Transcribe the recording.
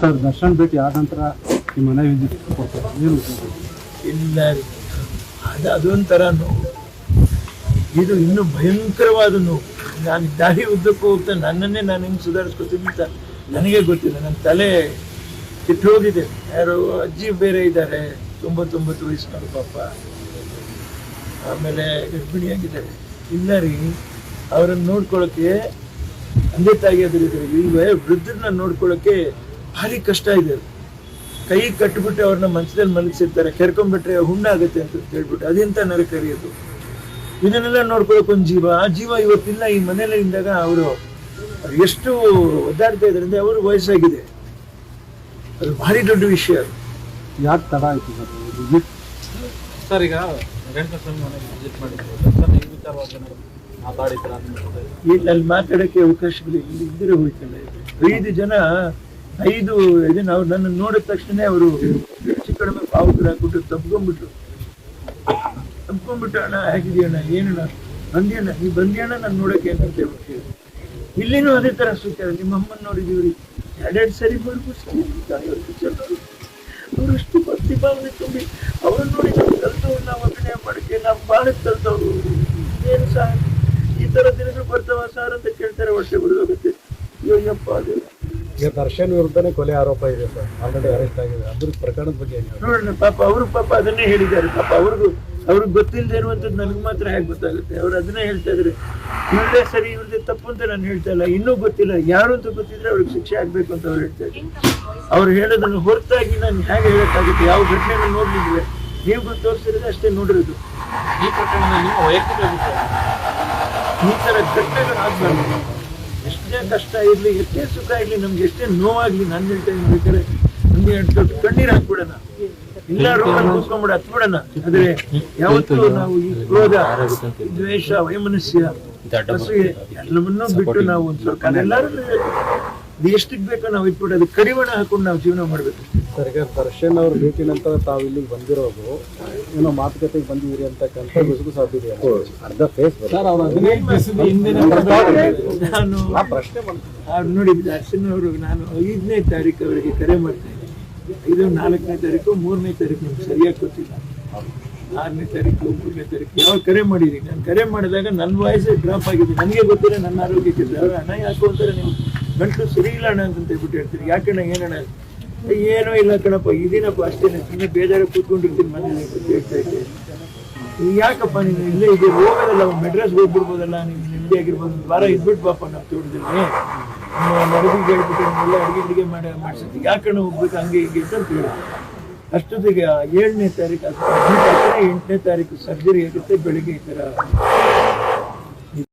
Sir, Darshan ಭೇಟಿ ಆದ ನಂತರ ನಿಮ್ಮ ಮನೆ ವಿದ್ಯುತ್ ಇಲ್ಲ. ಅದು ಅದೊಂಥರ ನೋವು. ಇದು ಇನ್ನೂ ಭಯಂಕರವಾದ ನೋವು. ನಾನು ದಾರಿ ಉದ್ದಕ್ಕೂ ಹೋಗ್ತಾ ನನ್ನನ್ನೇ ನಾನು ಹಿಂಗೆ ಸುಧಾರಿಸ್ಕೊತೀನಿ ಅಂತ ನನಗೆ ಗೊತ್ತಿಲ್ಲ. ನನ್ನ ತಲೆ ಕೆಟ್ಟು ಹೋಗಿದೆ. ಯಾರು ಅಜ್ಜಿ ಬೇರೆ ಇದ್ದಾರೆ. ತೊಂಬತ್ತೊಂಬತ್ತು ವಯಸ್ಸಿನವರು ಪಾಪ. ಆಮೇಲೆ ಗರ್ಭಿಣಿಯಾಗಿದ್ದಾರೆ. ಇಲ್ಲ ರೀ. ಅವರನ್ನು ನೋಡ್ಕೊಳ್ಳೋಕ್ಕೆ ತಂದೆ ತಾಯಿ ಇದ್ದಾರೆ ಇಲ್ವೇ ವೃದ್ಧರನ್ನ ನೋಡ್ಕೊಳ್ಳೋಕ್ಕೆ ಭಾರಿ ಕಷ್ಟ ಇದೆ. ಅದು. ಕೈ ಕಟ್ಟಿಬಿಟ್ಟು ಅವ್ರನ್ನ ಮಂಚದಲ್ಲಿ ಮಲಗಿಸಿರ್ತಾರೆ ಕೆರ್ಕೊಂಡ್ಬಿಟ್ರೆ ಹುಣ್ಣಾಗುತ್ತೆ ಅಂತ ಹೇಳ್ಬಿಟ್ಟು ಅದೆಂತ ನರಕರಿಯೋದು. ಇದನ್ನೆಲ್ಲ ನೋಡ್ಕೊಳಕ್ ಒಂದು ಜೀವ ಆ ಜೀವ ಇವತ್ತಿಲ್ಲ ಈ ಮನೇಲಿ ಇದ್ದಾಗ ಅವರು ಎಷ್ಟು ಒದ್ದಾಡ್ತಾ ಇದ್ದಾರೆ ಅಂದ್ರೆ ಅವರು ವಯಸ್ಸಾಗಿದೆ. ಅದು ಭಾರಿ ದೊಡ್ಡ ವಿಷಯ. ಅದು ಯಾಕೆ ತಡ ಆಯ್ತು ಸರ್? ಈಗ ಇಲ್ಲಿ ಅಲ್ಲಿ ಮಾತಾಡಕ್ಕೆ ಅವಕಾಶಗಳು ಇಲ್ಲಿ ಇದ್ದರೆ ಹೋಯ್ತಲ್ಲ. ಐದು ಜನ ಐದು ಇದನ್ನ ಅವ್ರು ನನ್ನ ನೋಡಿದ ತಕ್ಷಣ ಅವರು ಹೆಚ್ಚು ಕಡಿಮೆ ಪಾವಕರು ಹಾಕ್ಬಿಟ್ಟು ತಪ್ಕೊಂಡ್ಬಿಟ್ರು. ತಪ್ಕೊಂಡ್ಬಿಟ್ಟು ಅಣ್ಣ ಹೇಗಿದೆಯಣ್ಣ ಏನಣ್ಣ? ಬಂದಿಯಣ್ಣ? ನೀ ಬಂದಿಯಣ್ಣ, ನಾನು ನೋಡಕ್ಕೆ ಅಂತ ಹೇಳ್ಬಿಟ್ಟು ಇಲ್ಲಿನೂ ಅದೇ ತರ ಸುತ್ತಾರೆ ನಿಮ್ಮ ಅಮ್ಮನ ನೋಡಿದೀವ್ರಿ ಎರಡೆರಡು ಸರಿ ಬರ್ಬಿಟ್ಟು ಅವ್ರು ಅಷ್ಟು ಭಾವನೆ ತುಂಬಿ ಅವ್ರನ್ನ ನೋಡಿ ನಾವು ಕಲ್ತವ್ರು, ನಾವು ಅಭಿನಯ ಮಾಡಕ್ಕೆ ನಾವು ಭಾಳ ಕಲ್ತವ್ರು. ಏನು ಸಹ ಈ ತರ ದಿನಗಳು ಬರ್ತಾವ ಸಾರ್ ಅಂತ ಕೇಳ್ತಾರೆ, ವರ್ಷ ಬಿಡೋಗುತ್ತೆ ಅಯ್ಯಪ್ಪ ಅದು ಈಗ ದರ್ಶನ್ ವಿರುದ್ಧನೇ ಕೊಲೆ ಆರೋಪ ಇದೆ ಸರ್. ಆಲ್ರೆಡಿ ಅರೆಸ್ಟ್ ಆಗಿದೆ. ಅದ್ರ ಪ್ರಕರಣದ ಬಗ್ಗೆ ನೋಡೋಣ, ಪಾಪ ಅವರು ಪಾಪ ಅದನ್ನೇ ಹೇಳಿದ್ದಾರೆ. ಪಾಪ ಅವ್ರಿಗೂ, ಅವ್ರಿಗೆ ಗೊತ್ತಿಲ್ಲದೆ ಇರುವಂಥದ್ದು ನನಗೆ ಮಾತ್ರ ಹೇಗೆ ಗೊತ್ತಾಗುತ್ತೆ? ಅವ್ರು ಅದನ್ನೇ ಹೇಳ್ತಾ ಇದ್ರೆ ಇವ್ರದೇ ಸರಿ ಇವ್ರದೇ ತಪ್ಪು ಅಂತ ನಾನು ಹೇಳ್ತಾ ಇಲ್ಲ. ಇನ್ನೂ ಗೊತ್ತಿಲ್ಲ. ಯಾರು ಅಂತ ಗೊತ್ತಿದ್ರೆ ಅವ್ರಿಗೆ ಶಿಕ್ಷೆ ಆಗಬೇಕು ಅಂತ ಅವ್ರು ಹೇಳ್ತಾ ಇದ್ದಾರೆ. ಅವ್ರು ಹೇಳೋದನ್ನು ಹೊರತಾಗಿ ನಾನು ಹೇಗೆ ಹೇಳೋಕ್ಕಾಗುತ್ತೆ? ಯಾವ ಘಟನೆಯನ್ನು ನೋಡಿದ್ರೆ ನೀವು ತೋರಿಸಿದ್ರೆ ಅಷ್ಟೇ ನೋಡಿರೋದು. ಈ ಪ್ರಕರಣದಲ್ಲಿ ನಿಮ್ಮ ವೈಯಕ್ತಿಕ ಈ ಥರ ಘಟನೆಗಳು ಆಗ್ಬಾರ್ದು ಎಷ್ಟೇ ಕಷ್ಟ ಇರಲಿ ಎಷ್ಟೇ ಸುಖ ಇರಲಿ ನಮ್ಗೆ ಎಷ್ಟೇ ನೋವಾಗ್ಲಿ ನಾನು ಹೇಳ್ತಾ ಇದ್ದೀನಿ ಬೇಕಾದ್ರೆ ನಮ್ಗೆ ದೊಡ್ಡ ಕಣ್ಣೀರು ಹಾಕ್ಬಿಡೋಣ. ಇಲ್ಲ ಕೂತ್ಕೊಂಡ್ಬಿಡ ಹತ್ಬಿಡೋಣ. ಆದ್ರೆ ಯಾವತ್ತೂ ನಾವು ಈ ಕ್ರೋಧ ದ್ವೇಷ ವೈಮನಸ್ಯ ಎಲ್ಲವನ್ನೂ ಬಿಟ್ಟು ನಾವು ಒಂದ್ ಸ್ವಲ್ಪ ಎಲ್ಲರೂ ಎಷ್ಟಿಗ್ ಬೇಕೋ ನಾವು ಇಟ್ಬಿಟ್ಟು ಅದು ಕಡಿವಾಣ ಹಾಕೊಂಡು ನಾವು ಜೀವನ ಮಾಡ್ಬೇಕು. ಸರ್ ಈಗ ದರ್ಶನ್ ಅವ್ರ ಭೇಟಿ ನಂತರ ತಾವು ಇಲ್ಲಿಗೆ ಬಂದಿರೋದು. ಏನೋ ಮಾತುಕತೆಗೆ ಬಂದಿದ್ದೀರಿ ಅಂತ ಗುಸುಗು ಸಾಧ್ಯತೆ ಅರ್ಧ ಫೇಸ್ ಸರ್ ನಾನು ಪ್ರಶ್ನೆ ಅವ್ರು ನೋಡಿ ದರ್ಶನ್ ಅವರು ನಾನು ಐದನೇ ತಾರೀಕು ಅವರಿಗೆ ಕರೆ ಮಾಡ್ತೇನೆ. ಇದು ನಾಲ್ಕನೇ ತಾರೀಕು ಮೂರನೇ ತಾರೀಕು ನಮ್ಗೆ ಸರಿಯಾಗಿ ಗೊತ್ತಿಲ್ಲ. ಆರನೇ ತಾರೀಕು ಮೂರನೇ ತಾರೀಕು ಯಾವಾಗ ಕರೆ ಮಾಡಿದೀನಿ ನಾನು ಕರೆ ಮಾಡಿದಾಗ ನನ್ನ ವಾಯ್ಸೇ ಡ್ರಾಪ್ ಆಗಿದೆ. ನನಗೆ ಗೊತ್ತಿಲ್ಲ ನನ್ನ ಆರೋಗ್ಯಕ್ಕೆ ಅವ್ರು ಹಣ ಯಾಕೋ ಅಂತಾರೆ ನೀವು ಗಂಟಲು ಸರಿ ಇಲ್ಲ ಅಣ್ಣ ಅಂತ ಹೇಳ್ಬಿಟ್ಟು ಹೇಳ್ತೀರಿ. ಯಾಕಣ್ಣ ಏನಣ್ಣ? ಏನೋ ಇಲ್ಲ ಕಣಪ್ಪ ಇದೀನಪ್ಪ ಅಷ್ಟೇನೆ ಸುಮ್ಮನೆ ಬೇಜಾರು ಕೂತ್ಕೊಂಡಿರ್ತೀನಿ ಮನೇಲಿ ಯಾಕಪ್ಪ ನೀನು ಇಲ್ಲೇ ಇದು ಹೋಗೋದಲ್ಲ ಮೆಡ್ರೆಸ್ಗೆ ಹೋಗ್ಬಿಡ್ಬೋದಲ್ಲ ನಿಮ್ದೆ ಆಗಿರ್ಬೋದು. ವಾರ ಇದ್ಬಿಟ್ಟು ಬಾಪ ನಾವು ತೋಟದಲ್ಲಿ ನಡಗಿಗೆ ಹೇಳ್ಬಿಟ್ಟು ಎಲ್ಲ ಅಡುಗೆ ಅಡುಗೆ ಮಾಡಿ ಮಾಡಿಸಿದ್ವಿ ಯಾಕಣ್ಣ ಹೋಗ್ಬೇಕು, ಹಂಗೆ ಹೀಗೆ ಅಂತ ಹೇಳಿ. ಅಷ್ಟೊತ್ತಿಗೆ ಏಳನೇ ತಾರೀಕು, ಹದಿನೆಂಟು ಎಂಟನೇ ತಾರೀಕು, ಸರ್ಜರಿ ಆಗುತ್ತೆ ಬೆಳಿಗ್ಗೆ ಈ ಥರ